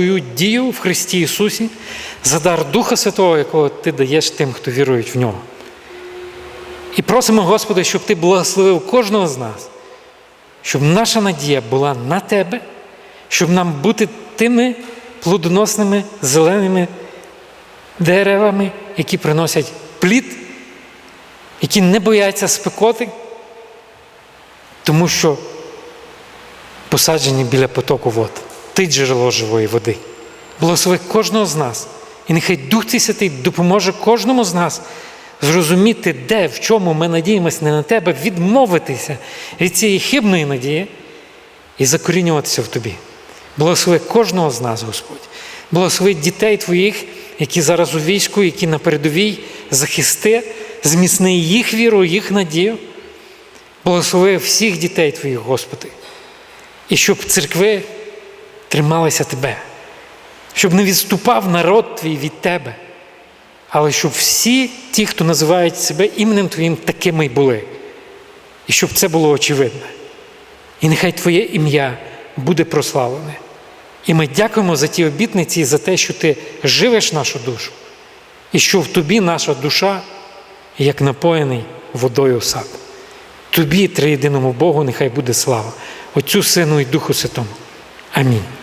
твою дію в Христі Ісусі, за дар Духа Святого, якого Ти даєш тим, хто вірують в нього. І просимо, Господи, щоб Ти благословив кожного з нас, щоб наша надія була на Тебе, щоб нам бути тими плодоносними зеленими деревами, які приносять плід, які не бояться спекоти, тому що посаджені біля потоку вод. Ти джерело живої води. Благослови кожного з нас. І нехай Дух Твій Святий допоможе кожному з нас зрозуміти, де, в чому ми надіємося не на тебе, відмовитися від цієї хибної надії і закорінюватися в тобі. Благослови кожного з нас, Господь. Благослови дітей Твоїх, які зараз у війську, які на передовій, захисти, зміцни їх віру, їх надію. Благослови всіх дітей Твоїх, Господи. І щоб церкви трималися Тебе, щоб не відступав народ Твій від Тебе, але щоб всі ті, хто називають себе іменем Твоїм, такими й були. І щоб це було очевидно. І нехай Твоє ім'я буде прославлене. І ми дякуємо за ті обітниці і за те, що Ти живеш нашу душу, і що в тобі наша душа, як напоєний водою сад. Тобі, триєдиному Богу, нехай буде слава, Отцю Сину і Духу Святому. Амінь.